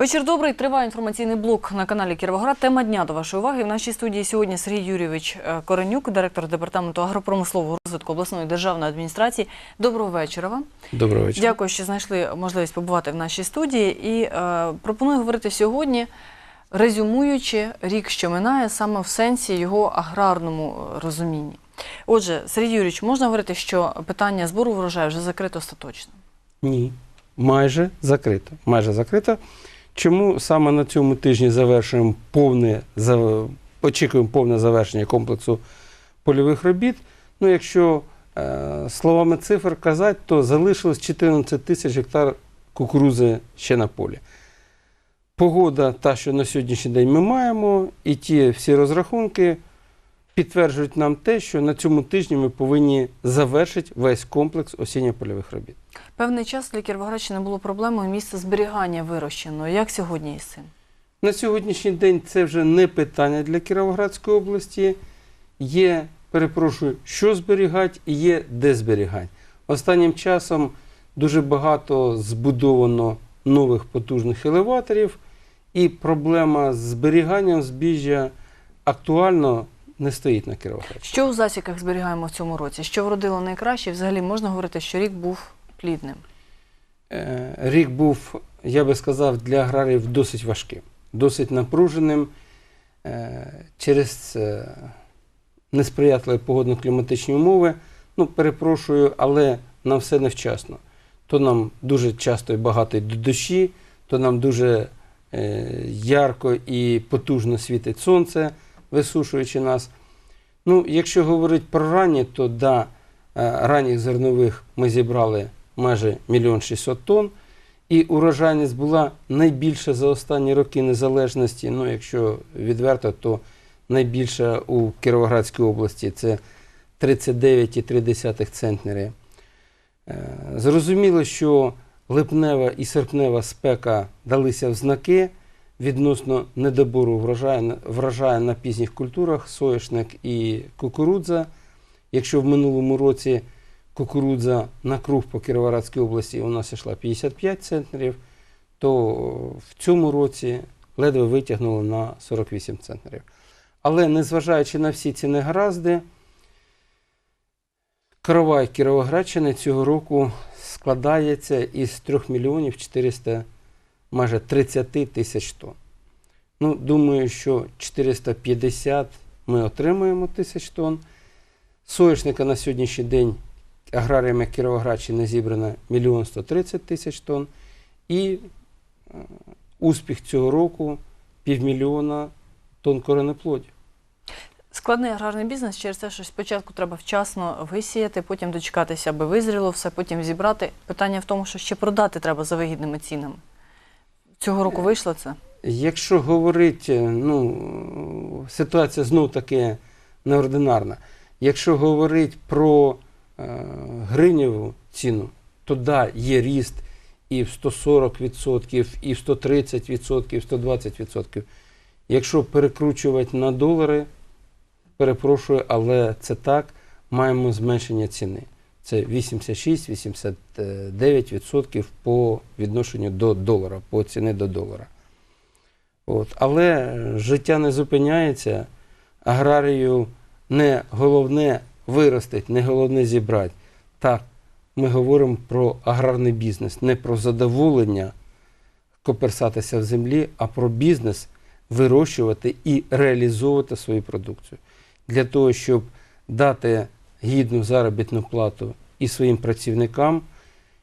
Вечір добрий. Триває інформаційний блок на каналі Кіровоград. Тема дня до вашої уваги. В нашій студії сьогодні Сергій Юрійович е, Коренюк, директор департаменту агропромислового розвитку обласної державної адміністрації. Доброго вечора вам. Доброго вечора. Дякую, що знайшли можливість побувати в нашій студії. І е, пропоную говорити сьогодні, резюмуючи рік, що минає, саме в сенсі його аграрному е, розумінні. Отже, Сергій Юрійович, можна говорити, що питання збору врожаю вже закрито остаточно? Ні. Майже закрито. Майже закрито. Чому саме на цьому тижні завершуємо повне очікуємо повне завершення комплексу польових робіт? Ну, якщо е, словами цифр казати, то залишилось 14 тисяч гектар кукурузи ще на полі. Погода, та, що на сьогоднішній день ми маємо, і ті всі розрахунки підтверджують нам те, що на цьому тижні ми повинні завершити весь комплекс осінньо-польових робіт. Певний час для Кіровоградщини було проблемою місце зберігання вирощеного. Як сьогодні із цим? На сьогоднішній день це вже не питання для Кіровоградської області. Є, перепрошую, що зберігати і є де зберігати. Останнім часом дуже багато збудовано нових потужних елеваторів, і проблема з зберіганням збіжжя актуально не стоїть на Кіровограді. Що у засіках зберігаємо в цьому році? Що вродило найкраще? Взагалі можна говорити, що рік був плідним. Е, Рік був, я би сказав, для аграріїв досить важким, досить напруженим е, через е, несприятливі погодно-кліматичні умови. Ну, перепрошую, але нам все невчасно. То нам дуже часто і багато йде дощі, то нам дуже ярко і потужно світить сонце, висушуючи нас. Ну, якщо говорити про ранні, то да, е, ранніх зернових ми зібрали майже мільйон 600 тонн. І урожайність була найбільша за останні роки незалежності. Ну, якщо відверто, то найбільша у Кіровоградській області це 39,3 центнери. Е, Зрозуміло, що липнева і серпнева спека далися в знаки відносно недобору врожаю, врожаю на пізніх культурах, соняшник і кукурудза. Якщо в минулому році кукурудза на круг по Кіровоградській області у нас йшла 55 центнерів, то в цьому році ледве витягнули на 48 центнерів. Але незважаючи на всі ці негаразди, каравай Кіровоградщини цього року складається із 3 мільйонів 400, майже 30 тисяч тонн. Ну, думаю, що 450 ми отримуємо тисяч тонн. Соняшника на сьогоднішній день аграріями Кіровоградщини зібрано 1 130 тисяч тонн. І е, успіх цього року півмільйона тонн коренеплодів. Складний аграрний бізнес через те, що спочатку треба вчасно висіяти, потім дочекатися, аби визріло все, потім зібрати. Питання в тому, що ще продати треба за вигідними цінами. Цього року вийшло це? Якщо говорити, ну, ситуація знов таки неординарна. Якщо говорити про е, гривневу ціну, то да, є ріст і в 140%, і в 130%, і в 120%. Якщо перекручувати на долари, перепрошую, але це так, маємо зменшення ціни. Це 86-89% по відношенню до долара, по ціни до долара. От. Але життя не зупиняється. Аграрію не головне виростити, не головне зібрати. Так, ми говоримо про аграрний бізнес, не про задоволення коперсатися в землі, а про бізнес вирощувати і реалізовувати свою продукцію. Для того, щоб дати гідну заробітну плату і своїм працівникам,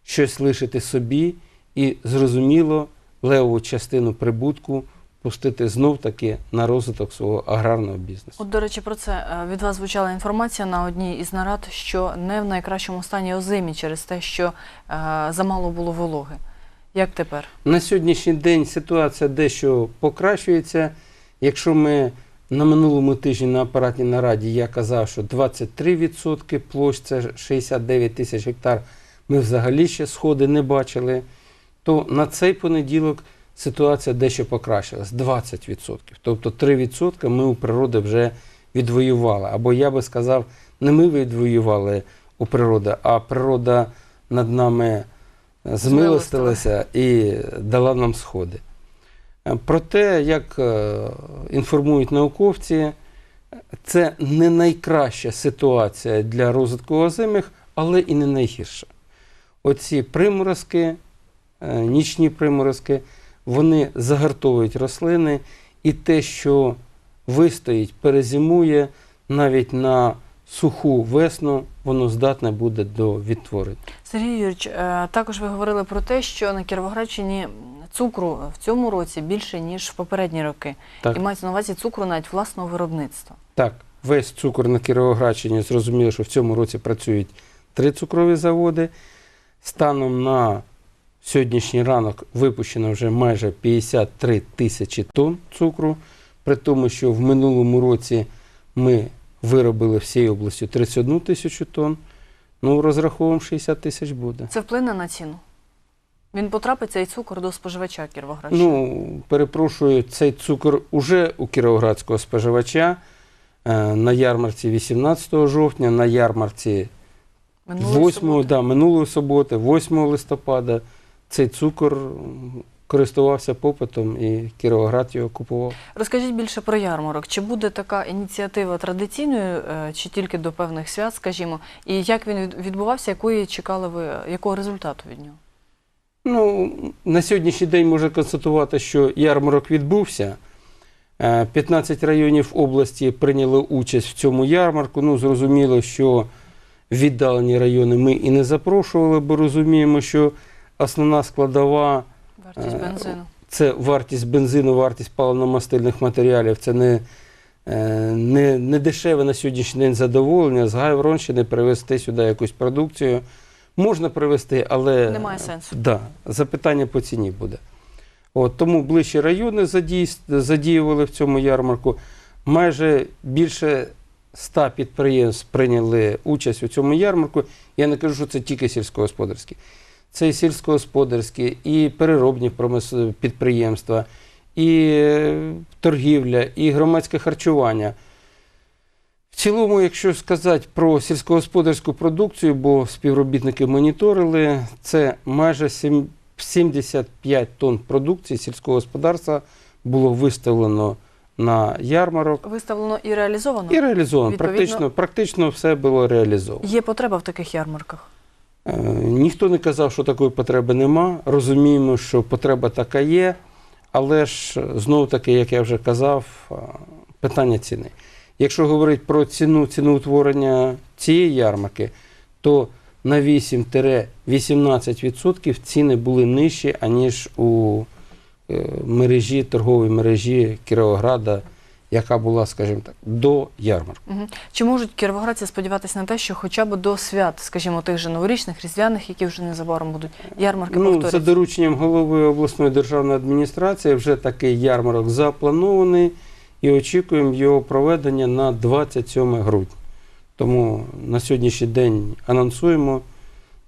щось лишити собі і, зрозуміло, левову частину прибутку пустити знов таки на розвиток свого аграрного бізнесу. От, до речі, про це е, від вас звучала інформація на одній із нарад, що не в найкращому стані озимі через те, що е, замало було вологи. Як тепер? На сьогоднішній день ситуація дещо покращується. Якщо ми на минулому тижні на апаратній нараді я казав, що 23% площ, це 69 тисяч гектар, ми взагалі ще сходи не бачили, то на цей понеділок ситуація дещо покращилась 20%. Тобто 3% ми у природи вже відвоювали. Або я би сказав, не ми відвоювали у природи, а природа над нами змилостилася і дала нам сходи. Е, Проте, як е, інформують науковці, це не найкраща ситуація для розвитку озимих, але і не найгірша. Оці приморозки, е, нічні приморозки, вони загартовують рослини, і те, що вистоїть, перезимує навіть на суху весну, воно здатне буде до відтворення. Сергій Юрійович, також ви говорили про те, що на Кіровоградщині цукру в цьому році більше, ніж в попередні роки. Так. І мається на увазі цукру навіть власного виробництва. Так, весь цукор на Кіровоградщині зрозуміло, що в цьому році працюють три цукрові заводи. Станом на сьогоднішній ранок випущено вже майже 53 тисячі тонн цукру, при тому, що в минулому році ми виробили всією областю 31 тисячу тонн. Ну, розраховуємо 60 тисяч буде. Це вплине на ціну. Він потрапить цей цукор до споживача Кіровоградщини. Ну, перепрошую, цей цукор уже у кіровоградського споживача е, на ярмарці 18 жовтня, на ярмарці Минулої 8, суботи. да, минулої суботи, 8 листопада, цей цукор користувався попитом і Кіровоград його купував. Розкажіть більше про ярмарок. Чи буде така ініціатива традиційною, е, чи тільки до певних свят, скажімо, і як він відбувався, якої чекали ви, якого результату від нього? Ну, на сьогоднішній день можна констатувати, що ярмарок відбувся. Е, 15 районів області прийняли участь в цьому ярмарку. Ну, зрозуміло, що віддалені райони ми і не запрошували, бо розуміємо, що основна складова Вартість Е, бензину. це вартість бензину, вартість паливно-мастильних матеріалів. Це не, е, не, не дешеве на сьогоднішній день задоволення. З Гайворонщини привезти сюди якусь продукцію. Можна привезти, але Немає сенсу. Да, запитання по ціні буде. От, тому ближчі райони задій- задіювали в цьому ярмарку. Майже більше 100 підприємств прийняли участь у цьому ярмарку. Я не кажу, що це тільки сільськогосподарські. Це і сільськогосподарські, і переробні підприємства, і е, торгівля, і громадське харчування. В цілому, якщо сказати про сільськогосподарську продукцію, бо співробітники моніторили, це майже 75 тонн продукції сільського господарства було виставлено на ярмарок Виставлено і реалізовано. і реалізовано. Відповідно- Практично, практично все було реалізовано. Є потреба в таких ярмарках. Е, Ніхто не казав, що такої потреби нема. Розуміємо, що потреба така є, але ж знову таки, як я вже казав, е, питання ціни. Якщо говорити про ціну ціноутворення цієї ярмарки, то на 8-18% ціни були нижчі, аніж у е, мережі, торговій мережі Кіровограда, яка була, скажімо так, до ярмарку. Чи можуть кіровоградці сподіватися на те, що хоча б до свят, скажімо, тих же новорічних, різдвяних, які вже незабаром будуть, ярмарки Ну, за дорученням голови обласної державної адміністрації вже такий ярмарок запланований і очікуємо його проведення на 27 грудня. Тому на сьогоднішній день анонсуємо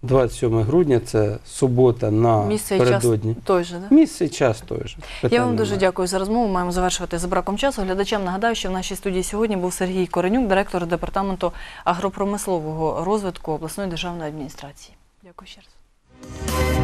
27 грудня, це субота на Місце і час передодні. той же, да? Місце і час той же. Я Питань вам дуже немає. дякую за розмову. Маємо завершувати за браком часу. Глядачам нагадаю, що в нашій студії сьогодні був Сергій Коренюк, директор департаменту агропромислового розвитку обласної державної адміністрації. Дякую ще раз.